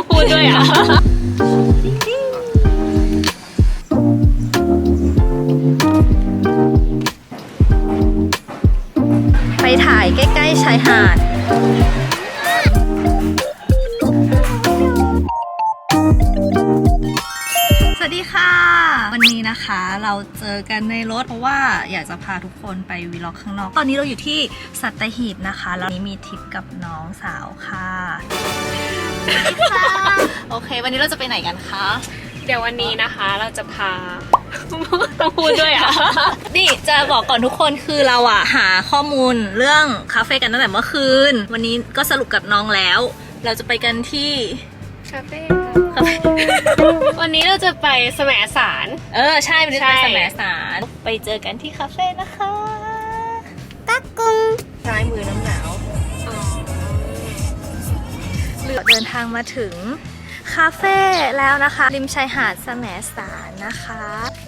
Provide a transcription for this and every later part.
ต้องพูดด้วยอะ ไปถ่ายใกล้ ๆ ชายหาดสวัสดีค่ะ วันนี้นะคะเราเจอกันในรถเพราะว่าอยาก จะพาทุกคนไปวีล็อกข้างนอก ตอนนี้เราอยู่ที่สัตหีบนะคะแล้วนี้มีทริปกับน้องสาวค่ะ โอเค วันนี้เราจะไปไหนกันคะ เดี๋ยววันนี้นะคะเราจะพาต้องพูดด้วยอะ นี่จะบอกก่อนทุกคนคือเราอะหาข้อมูลเรื่องคาเฟ่กันตั้งแต่เมื่อคืน วันนี้ก็สรุปกับน้องแล้ว เราจะไปกันที่คาเฟ่คาเฟ่ วันนี้เราจะไปแสมสาร เออ ใช่วันนี้จะไปใช่สมสาร ไปเจอกันที่คาเฟ่นะคะตักกุงซ้ายมือน้ำหนาวเหลือเดินทางมาถึงคาเฟ่แล้วนะคะ ริมชายหาดแสมสารนะคะ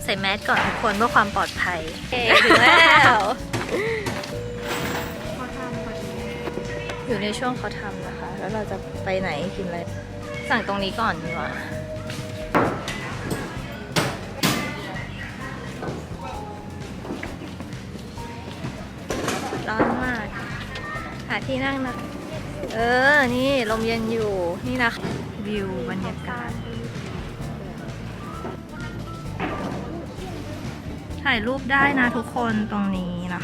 ใส่แมสก่อนทุกคนเพื่อความปลอดภัยเอ๊ถึงแล้วอยู่ในช่วงเขาทำนะคะ แล้วเราจะไปไหนกินอะไร สั่งตรงนี้ก่อนดีกว่าร้อนมากหาที่นั่งนะ เออ นี่ลมเย็นอยู่ นี่นะ วิวบรรยากาศ ถ่ายรูปได้นะทุกคนตรงนี้นะ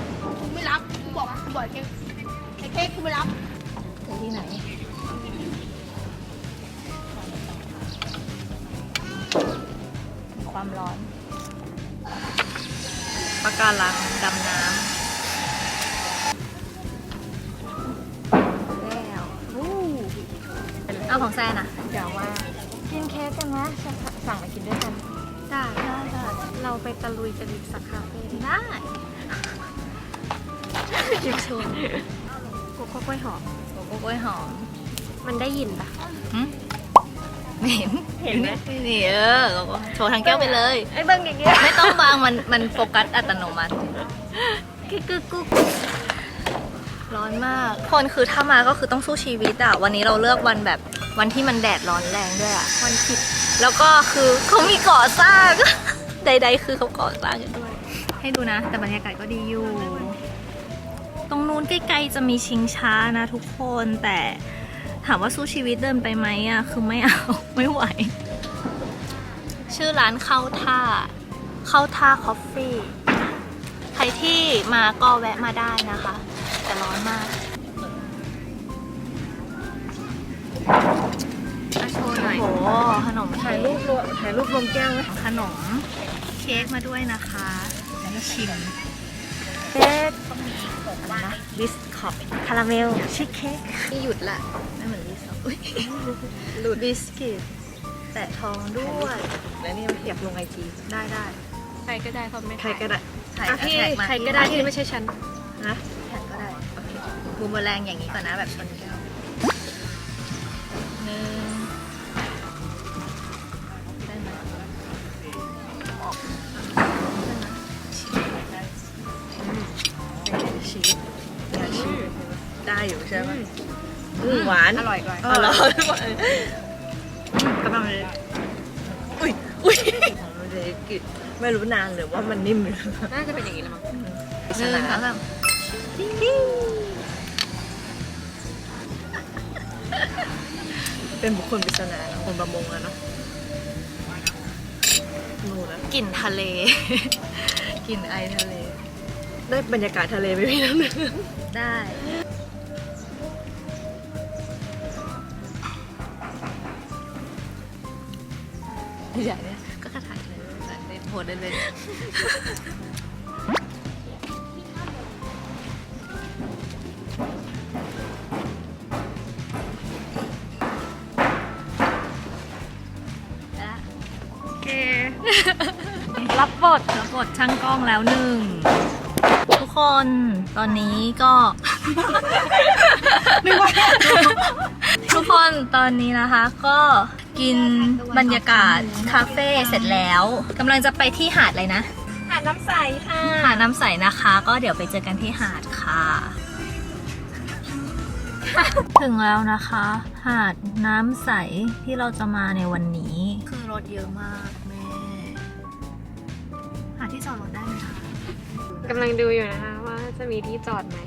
ไม่รับบอกบอกไอ้เค้กเค้กกูไม่รับไปที่ไหน ความร้อนปะการังดำน้ำแล้วอู้เอาของแซนอะ เดี๋ยวมากินเค้กกันนะสั่งมากินด้วยกัน ได้ได้ได้เราไปตะลุยกันอีกสักคาเฟ่ได้จิบชวนกูก็กล้วยหอมโกโก้กล้วยหอม มันได้ยินปะหึ ไม่เห็นเห็นไหม นี่เออโกโก้โชว์ทางแก้วไปเลย ไอ้เบิ้งอย่างเงี้ยไม่ต้องบางมันมันโฟกัสอัตโนมัติกึกกึกกุ๊กร้อนมาก คนคือถ้ามาก็คือต้องสู้ชีวิตอะวันนี้เราเลือกวันแบบวันที่มันแดดร้อนแรงด้วยอะวันผิด แล้วก็คือเขามีก่อสร้าง ใด ๆ คือเขาก่อสร้างกันด้วย ให้ดูนะ แต่บรรยากาศก็ดีอยู่ ตรงนู้นใกล้ๆจะมีชิงช้านะทุกคนแต่ ถามว่าสู้ชีวิตเดินไปไหมอะ คือไม่เอาไม่ไหว ชื่อร้านเข้าท่า เข้าท่าคอฟฟี่ ใครที่มาก็แวะมาได้นะคะ แต่ร้อนมากมาโชว์หน่อยโอ้โหขนมถ่ายรูปรวมถ่ายรูปรวมแก้วไหมขนมเค้กมาด้วยนะคะแล้วก็ชิม เค้กอะไรนะบิสคอตคาราเมลชิคเค้กนี่หยุดละไม่เหมือนบิสคอตหลุดบิสกิตแตะทองด้วย แล้วนี่อยากลงไอจีได้ได้ใครก็ได้เขาไม่ใครก็ได้ถ่ายอะพี่แท็กมาใครก็ได้ที่ไม่ใช่ฉันนะแท็กก็ได้โอเคบูมแรงอย่างนี้ก่อนนะแบบชนแก้วหนึ่ง หวานอร่อยอร่อยอร่อยกำลังเลยอุ้ยอุ้ยมันเลยกิดไม่รู้นานหรือว่ามันนิ่มหรือน่าจะเป็นอย่างนี้ละมั้งหนึ่งสองสามเป็นบุคคลปริศนาคนประมงอะเนาะนูนะกลิ่นทะเล กลิ่นไอทะเล ได้บรรยากาศทะเลไหมพี่น้ำหนึ่งได้ ใหญ่เนี่ยก็กระถ่ายเลยในโพสได้เลยโอเค รับบทรับบทช่างกล้องแล้วหนึ่ง ทุกคนตอนนี้ก็ ทุกคนตอนนี้นะคะ ก็ กินบรรยากาศคาเฟ่เสร็จแล้วกำลังจะไปที่หาดเลยนะ หาดน้ำใสค่ะหาดน้ำใสนะคะ ก็เดี๋ยวไปเจอกันที่หาดค่ะ ถึงแล้วนะคะ หาดน้ำใสที่เราจะมาในวันนี้ คือรถเยอะมากแม่ หาที่จอดรถได้ไหมคะกำลังดูอยู่นะคะว่าจะมีที่จอดไหม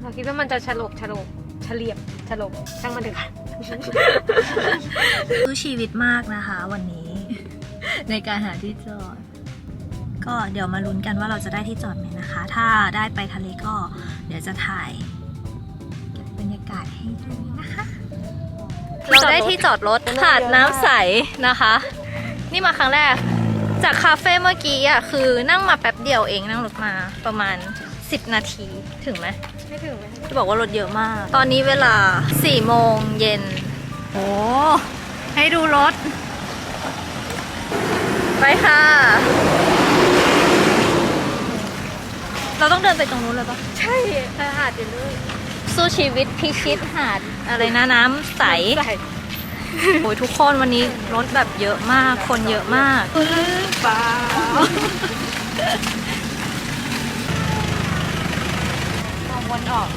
เราคิดว่ามันจะฉลบฉลบเฉลียบฉลบช่างมันเถอะค่ะ สู้ชีวิตมากนะคะ วันนี้ ในการหาที่จอด ก็เดี๋ยวมาลุ้นกันว่าเราจะได้ที่จอดไหมนะคะ ถ้าได้ไปทะเลก็ เดี๋ยวจะถ่ายบบรรยากาศให้ดูนะคะเราได้ที่จอดรถหาดน้ำใสนะคะ นี่มาครั้งแรก จากคาเฟ่เมื่อกี้อะคือนั่งมาแป๊บเดียวเองนั่งรถมาประมาณ 10 นาทีถึงไหม ไม่ถึงไหมจะบอกว่ารถเยอะมาก ตอนนี้เวลา4โมงเย็นโอ้ให้ดูรถ ไปค่ะ เราต้องเดินไปตรงนู้นเลยปะใช่แต่หาดอยู่ด้วยสู้ชีวิตพิชิตหาดอะไรนะน้ำใสโอ้ยทุกคนวันนี้รถแบบเยอะมากคนเยอะมากเปล่ามองวนออก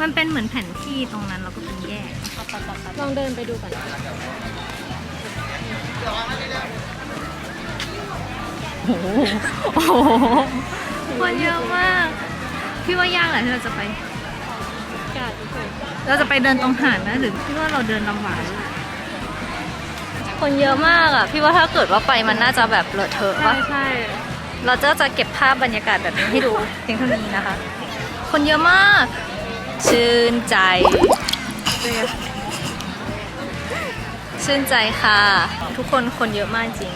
มันเป็นเหมือนแผนที่ตรงนั้นแล้วก็เป็นแยก ลองเดินไปดูก่อนโอ้โหคนเยอะมาก พี่ว่ายากแหละที่เราจะไปกาดเฉย เราจะไปเดินตรงหาดนะหรือพี่ว่าเราเดินลำบากคนเยอะมากอะ พี่ว่าถ้าเกิดว่าไปมันน่าจะแบบเลอะเทอะใช่ปะใช่เราจะจะเก็บภาพบรรยากาศแบบนี้ให้ดูเพียงเท่านี้นะคะ คนเยอะมาก ชื่นใจ ชื่นใจค่ะ ทุกคนคนเยอะมากจริง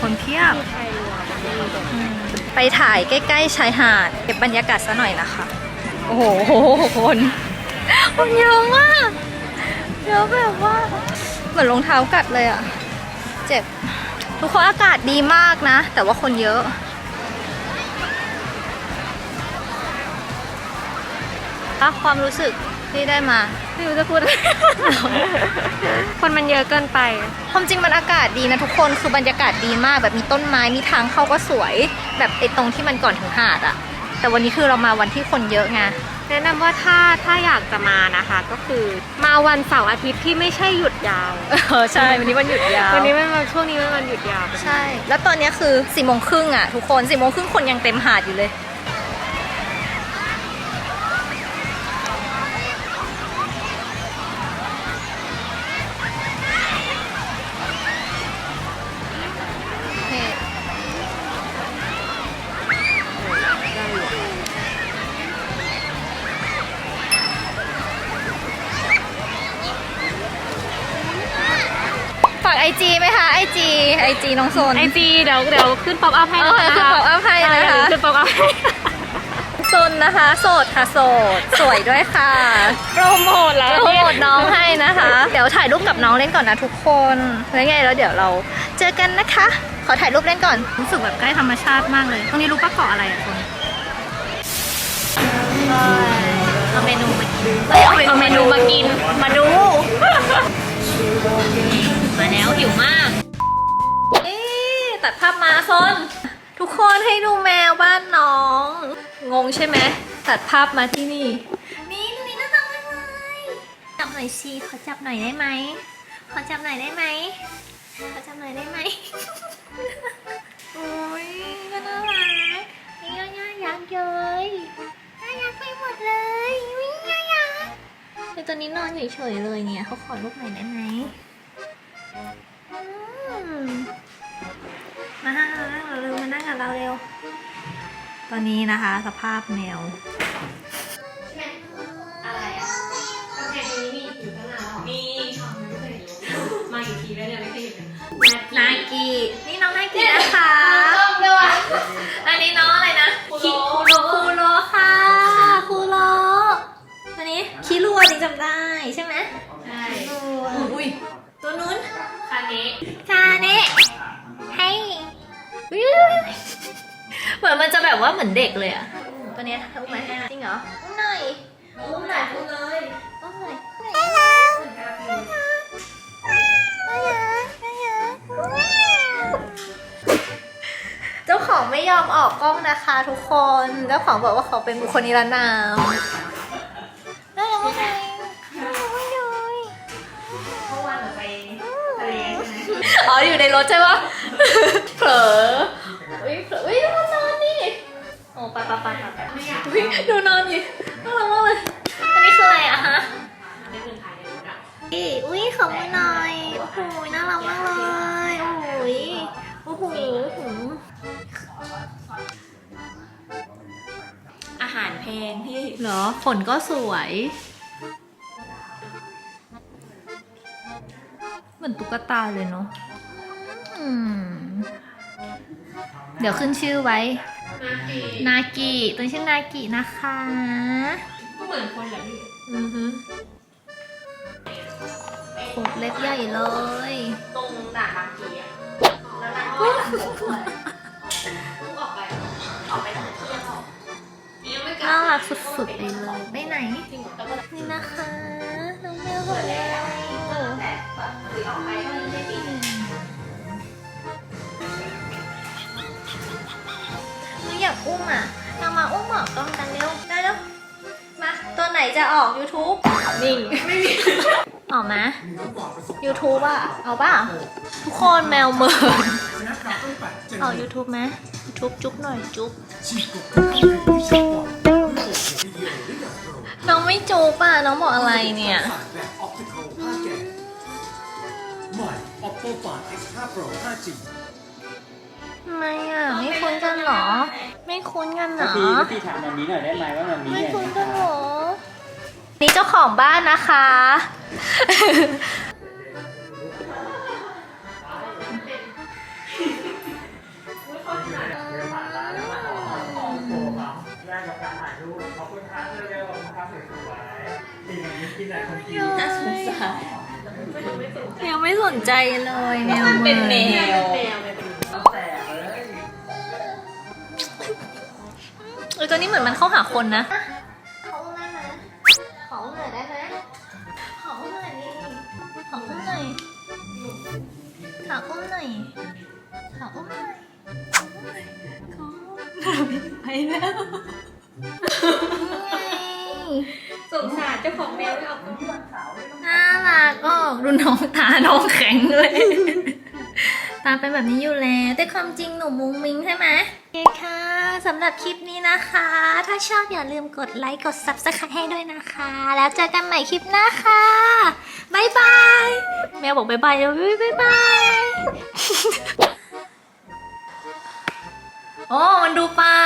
คนเพียบมีใครรู้อะไปถ่ายใกล้ ๆ ชายหาด เก็บบรรยากาศซะหน่อยนะคะ โอ้โหคนคนเยอะมากเยอะแบบว่า เหมือนรองเท้ากัดเลยอะเจ็บ ทุกคนอากาศดีมากนะ แต่ว่าคนเยอะอะความรู้สึกที่ได้มาไม่รู้จะพูดอะไรคนมันเยอะเกินไป ความจริงมันอากาศดีนะทุกคนคือบรรยากาศดีมากแบบมีต้นไม้มีทางเข้าก็สวย แบบไอ้ตรงที่มันก่อนถึงหาดอะ แต่วันนี้คือเรามาวันที่คนเยอะไงแนะนำว่าถ้าถ้าอยากจะมานะคะ ก็คือมาวันเสาร์อาทิตย์ที่ไม่ใช่หยุดยาวเออใช่วันนี้วันหยุดยาววันนี้มันมาช่วงนี้มันวันหยุดยาว ใช่ แล้วตอนนี้คือสี่โมงครึ่งอะทุกคนสี่โมงครึ่งคนยังเต็มหาดอยู่เลย จีน้องโซนไอจีเดี๋ยวเดี๋ยวขึ้นป๊อปอัพให้เอนะอคะขึ้น pop up ให้นะคะใช่ขึ้นป๊อปอัพให้โซนนะคะ โสดค่ะโสด สวยด้วยค่ะโปรโมทแล้วโปรโมทน้องให้นะคะ เดี๋ยวถ่ายรูปกับน้องเล่นก่อนนะทุกคนแล้วไงแล้วเดี๋ยวเราเจอกันนะคะ ขอถ่ายรูปเล่นก่อน รู้สึกแบบใกล้ธรรมชาติมากเลยตรงนี้รู้ปะเกาะอะไรอะคนเอาเมนูมากินเอาเมนูมากินมาดู มาแล้วหิวมากเอ๊ะ ตัดภาพมาซนทุกคนให้ดูแมวบ้านน้อง งงใช่ไหมตัดภาพมาที่นี่ นี่ตรงนี้น่ารักมากเลยจับหน่อยสิขอจับหน่อยได้ไหมขอจับหน่อยได้ไหมขอจับหน่อยได้ไหมโอ้ยก็น่ารักนี่ก็น่ารักเลยน่ารักไปหมดเลยวิ่งน่ารักแต่ตัวนี้นอนเฉยๆเลยเนี่ยเขาขอรูปหน่อยได้ไหมอื มานั่งมานั่งเร็วมานั่งกับเราเร็ว ตอนนี้นะคะ สภาพแมว อะไรอะมาอีกทีแล้วเนี่ยไม่เคยเห็นนากีนี่น้องนากีนะคะอันนี้น้องอะไรนะ คิโรคูโรือนเด็กเลยอะตัวนี้ยทำไหมจริงเหรอหน่อยอุ้มหน่อยอุ้มเลยอุ้มหน่อยเจ้าของไม่ยอมออกกล้องนะคะทุกคน เจ้าของบอกว่าเขาเป็นบุคคลนิรนามน่ารักมากเลยน่ารักมากเลยเขาวันหนไปทะเลไหมออยู่ในรถใช่ปะเผลอ ไปไปไปไปอุ้ยดูนอนดิน่ารักมากเลยอันนี้คืออะไรอะฮะอุ้ยขอบคุณหน่อย โอ้โห น่ารักมากเลย โอ้ยโอ้โหโอ้โหอาหารแพงพี่ เหรอ ฝนก็สวย เหมือนตุ๊กตาเลยเนาะอืมเดี๋ยวขึ้นชื่อไว้ นากิตัวนี้ชื่อนากินะคะเหมือนคนแหละพี่อือฮึโคตรเล็บใหญ่เลย ตรงด่านบางทีอะแล้วนางก็ออกไปออกไปทางเที่ยงออกยังไม่กลัน่าบรักสุดๆไปเลยไปไหนแล้วก็นี่นะคะ น้องแมวของเราแต่แบบคุยออกไปก็ไม่ได้ดี อยากอุ้มอะ เรามาอุ้มหมอกกล้องกันเร็วได้แล้วมาตัวไหนจะออก YouTube นิ่งไม่มีออกไหม YouTube อะ เอาป่ะ ทุกคนแมวเหมินออก YouTube ไหม YouTube จุ๊บหน่อยจุ๊บน้องไม่จุ๊บอะ น้องบอกอะไรเนี่ยแบบออปติคอล 5G ใหม่ Oppo Find X5 Pro 5G ทำไมอะ ไม่คุ้นกันเหรอ ไม่คุ้นกันเหรอ พี่พี่ถามแบบนี้หน่อยได้ไหมว่าแบบนี้ไม่เนี่ยคุ้นกันเหรอ นี่เจ้าของบ้านนะคะน่าสงสารยังไม่สนใจเลยแมวมันเป็นแมว เออตัวนี้เหมือนมันเข้าหาคนนะ ขออุ้มได้ไหมขออุ้มหน่อยได้ไหมขออุ้มหน่อยดิขออุ้มหน่อยขออุ้มหน่อยขออุ้มหน่อยขออุ้มไปแล้วสงสารเจ้าของแมวที่ออกมาน่ารักก็ดูน้องตาน้องแข็งเลย ตาเป็นแบบนี้อยู่แล้วแต่ความจริงหนูมุ้งมิ้งใช่ไหม ค่ะสำหรับคลิปนี้นะคะ ถ้าชอบอย่าลืมกดไลค์กด subscribe ให้ด้วยนะคะ แล้วเจอกันใหม่คลิปหน้าค่ะบ๊ายบายแมวบอกบ๊ายบายแล้วบ๊ายบายโอ้มันดูปลา